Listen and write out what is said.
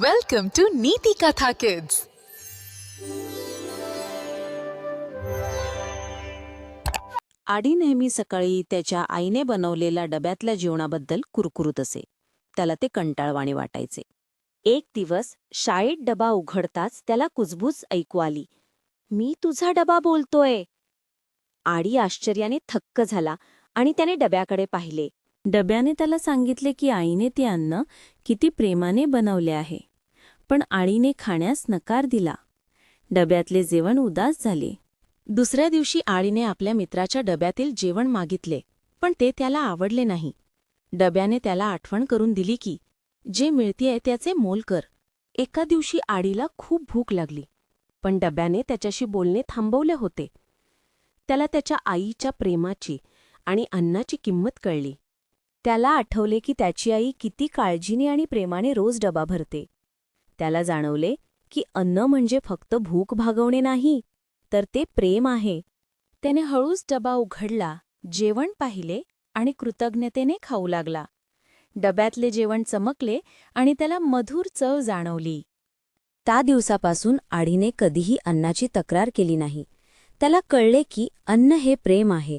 Welcome to नीति कथा kids आडी नेहमी सकाळी त्याच्या आईने बनवलेल्या डब्यातल्या जेवणाबद्दल कुरकुरत असे. त्याला ते कंटाळवाणे वाटायचे. एक दिवस शाळेत डबा उघडताच त्याला कुजबूज ऐकू आली. मी तुझा डबा बोलतोय. आडी आश्चर्याने थक्क झाला आणि त्याने डब्याकडे पाहिले. डब्याने त्याला सांगितले की आईने ते अन्न किती प्रेमाने बनवले आहे. पण आळीने खाण्यास नकार दिला. डब्यातले जेवण उदास झाले. दुसऱ्या दिवशी आळीने आपल्या मित्राच्या डब्यातील जेवण मागितले पण ते त्याला आवडले नाही. डब्याने त्याला आठवण करून दिली की जे मिळतेय त्याचे मोल कर. एका दिवशी आडीला खूप भूक लागली पण डब्याने त्याच्याशी बोलणे थांबवले होते. त्याला त्याच्या आईच्या प्रेमाची आणि अन्नाची किंमत कळली. त्याला आठवले की त्याची आई किती काळजीने आणि प्रेमाने रोज डबा भरते. त्याला जाणवले की अन्न म्हणजे फक्त भूक भागवणे नाही तर ते प्रेम आहे. त्याने हळूच डबा उघडला जेवण पाहिले आणि कृतज्ञतेने खाऊ लागला. डब्यातले जेवण चमकले आणि त्याला मधुर चव जाणवली. त्या दिवसापासून आडीने कधीही अन्नाची तक्रार केली नाही. त्याला कळले की अन्न हे प्रेम आहे.